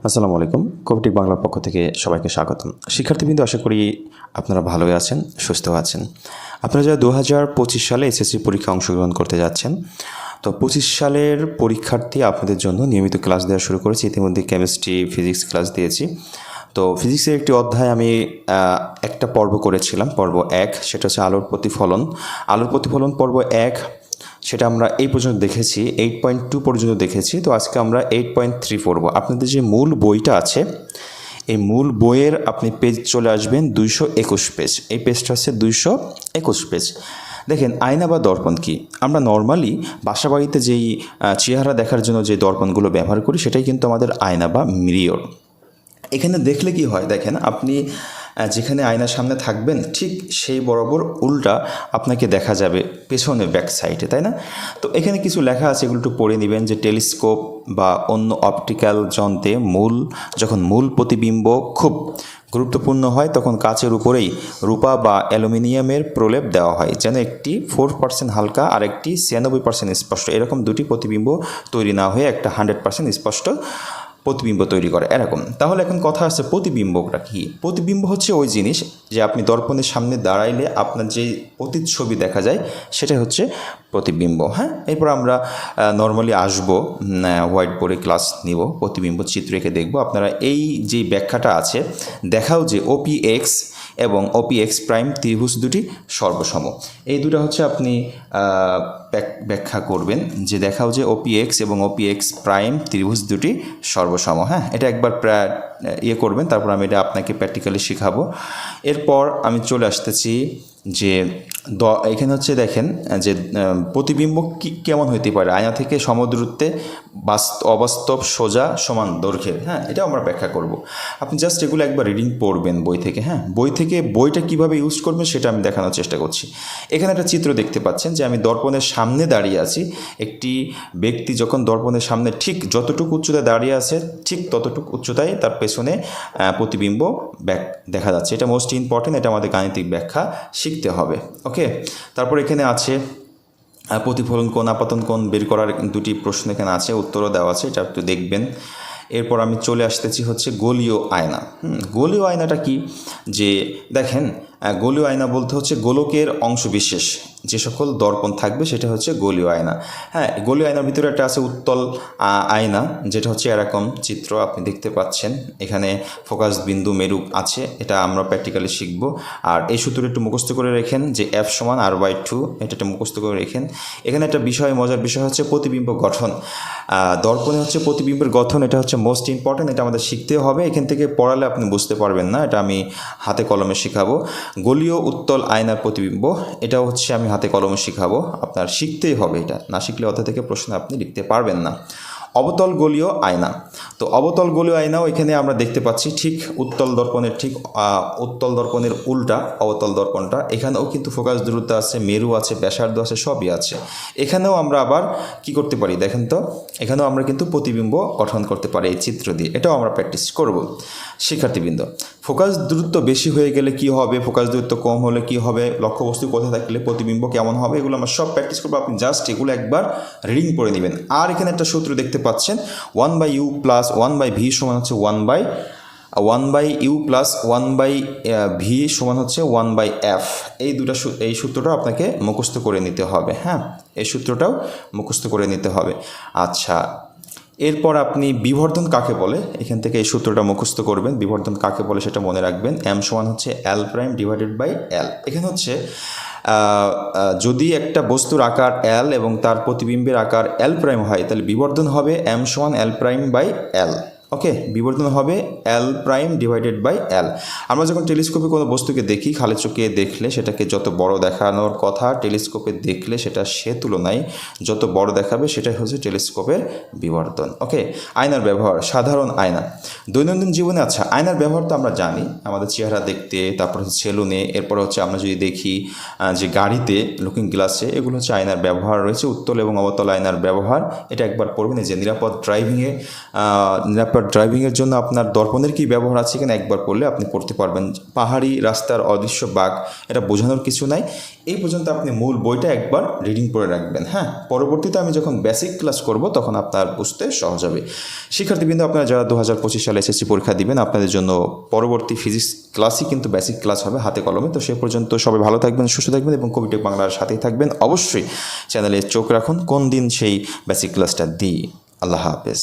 আসসালামু আলাইকুম। কবিটিক বাংলার পক্ষ থেকে সবাইকে স্বাগতম। শিক্ষার্থীবৃন্দ, আশা করি আপনারা ভালোই আছেন, সুস্থ আছেন। আপনারা যারা দু হাজার পঁচিশ সালে এসএসসি পরীক্ষা অংশগ্রহণ করতে যাচ্ছেন, তো পঁচিশ সালের পরীক্ষার্থী আপনাদের জন্য নিয়মিত ক্লাস দেওয়া শুরু করেছি। ইতিমধ্যে কেমিস্ট্রি, ফিজিক্স ক্লাস দিয়েছি। তো ফিজিক্সের একটি অধ্যায় আমি একটা পর্ব করেছিলাম, পর্ব এক। সেটা হচ্ছে আলোর প্রতিফলন। আলোর প্রতিফলন পর্ব এক সেটা আমরা এই পর্যন্ত দেখেছি এইট পয়েন্ট টু পর্যন্ত দেখেছি, তো আজকে আমরা এইট পয়েন্ট থ্রি পড়ব। আপনাদের যে মূল বইটা আছে, এই মূল বইয়ের আপনি পেজ চলে আসবেন দুইশো একুশ পেজ এই পেজটা হচ্ছে দুইশো একুশ পেজ দেখেন, আয়না বা দর্পণ কি? আমরা নর্মালি বাসা বাড়িতে যেই চেহারা দেখার জন্য যে দর্পণগুলো ব্যবহার করি, সেটাই কিন্তু আমাদের আয়না বা মিরিয়র এখানে দেখলে কি হয়, দেখেন, আপনি যেখানে আয়নার সামনে থাকবেন, ঠিক সেই বরাবর উল্টা আপনাকে দেখা যাবে পেছনে ব্যাক সাইডে তাই না? তো এখানে কিছু লেখা আছে, এগুলো একটু পড়ে নেবেন, যে টেলিস্কোপ বা অন্য অপটিক্যাল যন্ত্রে মূল, যখন মূল প্রতিবিম্ব খুব গুরুত্বপূর্ণ হয়, তখন কাচের উপরেই রূপা বা অ্যালুমিনিয়ামের প্রলেপ দেওয়া হয়, যেন একটি ফোর পার্সেন্ট হালকা আর একটি ছিয়ানব্বই পার্সেন্ট স্পষ্ট, এরকম দুটি প্রতিবিম্ব তৈরি না হয়ে একটা হান্ড্রেড পার্সেন্ট স্পষ্ট প্রতিবিম্ব তৈরি করে, এরকম। তাহলে এখন কথা আছে প্রতিবিম্বটা কি? প্রতিবিম্ব হচ্ছে ওই জিনিস যে আপনি দর্পণের সামনে দাঁড়াইলে আপনার যে অতীত ছবি দেখা যায় সেটা হচ্ছে প্রতিবিম্ব হ্যাঁ? এরপর আমরা নর্মালি আসব হোয়াইট বোর্ডে ক্লাস নিব, প্রতিবিম্ব চিত্র এঁকে দেখব। আপনারা এই যে ব্যাখ্যাটা আছে, দেখাও যে ওপি এক্স এবং ওপি এক্স প্রাইম ত্রিভুজ দুটি সর্বসম। এই দুটো হচ্ছে আপনি ব্যাখ্যা করবেন যে দেখাও যে ওপি এক্স এবং ওপি এক্স প্রাইম ত্রিভুজ দুটি সর্বসম। হ্যাঁ এটা একবার প্রায় ইয়ে করবেন, তারপর আমি এটা আপনাকে প্র্যাকটিক্যালি শেখাবো। এরপর আমি চলে আসতেছি যে দ, এখানে হচ্ছে দেখেন যে প্রতিবিম্ব কি, কেমন হইতে পারে? আয়না থেকে সমদূরত্বে বাস্ত, অবাস্তব সোজা সমান দৈর্ঘ্যের হ্যাঁ? এটাও আমরা ব্যাখ্যা করব। আপনি জাস্ট এগুলো একবার রিডিং পড়বেন বই থেকে হ্যাঁ? বই থেকে বইটা কীভাবে ইউজ করবেন সেটা আমি দেখানোর চেষ্টা করছি। এখানে একটা চিত্র দেখতে পাচ্ছেন যে, আমি দর্পণের সামনে দাঁড়িয়ে আছি। একটি ব্যক্তি যখন দর্পণের সামনে ঠিক যতটুকু উচ্চতায় দাঁড়িয়ে আছে, ঠিক ততটুকু উচ্চতায় তার পেছনে প্রতিবিম্ব দেখা যাচ্ছে। এটা মোস্ট ইম্পর্টেন্ট এটা আমাদের গাণিতিক ব্যাখ্যা শিখতে হবে। ওকে, তারপর এখানে আছে প্রতিফলন কোণ, আপাতন কোণ বের করার দুটি প্রশ্ন এখানে আছে, উত্তরও দেওয়া আছে, এটা একটু দেখবেন। এরপর আমি চলে আসতেছি হচ্ছে গোলীয় আয়না। গোলীয় আয়নাটা কি? যে দেখেন গোলীয় আয়না বলতে হচ্ছে গোলকের অংশ বিশেষ যে সকল দর্পণ থাকবে সেটা হচ্ছে গোলীয় আয়না। হ্যাঁ গোলীয় আয়নার ভিতরে একটা আছে উত্তল আয়না, যেটা হচ্ছে এরকম চিত্র আপনি দেখতে পাচ্ছেন। এখানে ফোকাস বিন্দু মেরু আছে, এটা আমরা প্র্যাকটিক্যালি শিখব। আর এই সূত্রটা একটু মুখস্থ করে রেখেন যে এফ সমান আর বাই টু এটা একটু মুখস্থ করে রেখেন। এখানে একটা বিষয়, মজার বিষয় হচ্ছে প্রতিবিম্ব গঠন। দর্পণে হচ্ছে প্রতিবিম্বের গঠন, এটা হচ্ছে মোস্ট ইম্পর্টেন্ট এটা আমাদের শিখতে হবে। এখান থেকে পড়ালে আপনি বুঝতে পারবেন না, এটা আমি হাতে কলমে শেখাবো। গলীয় উত্তল আয়নার প্রতিবিম্ব এটা হচ্ছে আমি হাতে কলমে শেখাবো। আপনার শিখতেই হবে এটা, না শিখলে অত থেকে প্রশ্ন আপনি লিখতে পারবেন না। অবতল গলীয় আয়না। তো অবতল গলীয় আয়নাও এখানে আমরা দেখতে পাচ্ছি ঠিক উত্তল দর্পণের ঠিক উত্তল দর্পণের উল্টা, অবতল দর্পণটা। এখানেও কিন্তু ফোকাস দূরত্ব আছে, মেরু আছে, ব্যাসার্ধ আছে, সবই আছে। এখানেও আমরা আবার কি করতে পারি দেখেন তো? এখানেও আমরা কিন্তু প্রতিবিম্ব গঠন করতে পারি এই চিত্র দিয়ে। এটাও আমরা প্র্যাকটিস করব। শিক্ষার্থীবৃন্দ, ফোকাস দূরত্ব বেশি হয়ে গেলে কি হবে? ফোকাস দূরত্ব কম হলে কি হবে? লক্ষ্যবস্তু কোথায় থাকলে প্রতিবিম্ব কেমন হবে? এগুলো আমরা সব প্র্যাকটিস করব। আপনি জাস্ট এগুলো একবার রিডিং পড়ে নেবেন। আর এখানে একটা সূত্র দেখতে পাচ্ছেন। One by U plus one by V সমান হচ্ছে one by one by U plus one by V সমান হচ্ছে ওয়ান বাই এফ এই দুটা এই সূত্রটা আপনাকে মুখস্থ করে নিতে হবে হ্যাঁ? এই সূত্রটাও মুখস্থ করে নিতে হবে। আচ্ছা এরপর আপনি বিবর্ধন কাকে বলে? এখান থেকে এই সূত্রটা মুখস্থ করবেন। বিবর্ধন কাকে বলে সেটা মনে রাখবেন। এম সমান হচ্ছে L prime divided by L এখানে হচ্ছে যদি একটা বস্তুর আকার এল এবং তার প্রতিবিম্বের আকার এল প্রাইম হয়, তাহলে বিবর্ধন হবে এম সমান এল প্রাইম বাই এল ওকে বিবর্ধন হবে L prime divided by L আমরা যখন টেলিস্কোপে কোনো বস্তুকে দেখি খালি চোখে দেখলে সেটাকে যত বড় দেখানোর কথা টেলিস্কোপে দেখলে সেটা সে তুলনায় যত বড় দেখাবে সেটাই হচ্ছে টেলিস্কোপের বিবর্তন। ওকে আয়নার ব্যবহার সাধারণ আয়না। দৈনন্দিন জীবনে আচ্ছা আয়নার ব্যবহার তো আমরা জানি আমাদের চেহারা দেখতে তারপর হচ্ছে সেলুনে এরপর হচ্ছে আমরা যদি দেখি যে গাড়িতে লুকিং গ্লাসে এগুলো হচ্ছে আয়নার ব্যবহার রয়েছে উত্তল এবং অবতল আয়নার ব্যবহার। এটা একবার পড়বেন যে নিরাপদ ড্রাইভিংয়ে আহ, নিরাপদ ড্রাইভিংয়ের জন্য আপনার দর্পণের কি ব্যবহার আছে কিনা একবার পড়লে আপনি পড়তে পারবেন। পাহাড়ি রাস্তার অদৃশ্য বাঘ, এটা বোঝানোর কিছু নাই। এই পর্যন্ত আপনি মূল বইটা একবার রিডিং করে রাখবেন হ্যাঁ? পরবর্তীতে আমি যখন বেসিক ক্লাস করব, তখন আপনার বুঝতে সহজ হবে। শিক্ষার্থীবৃন্দ, আপনারা যারা দু হাজার পঁচিশ সালে এসএসসি পরীক্ষা দিবেন, আপনাদের জন্য পরবর্তী ফিজিক্স ক্লাসই কিন্তু বেসিক ক্লাস হবে হাতে কলমে। তো সে পর্যন্ত সবাই ভালো থাকবেন, সুস্থ থাকবেন এবং কবিটেক বাংলার সাথেই থাকবেন। অবশ্যই চ্যানেলে চোখ রাখুন, কোন দিন সেই বেসিক ক্লাসটা দিই। আল্লাহ হাফেজ।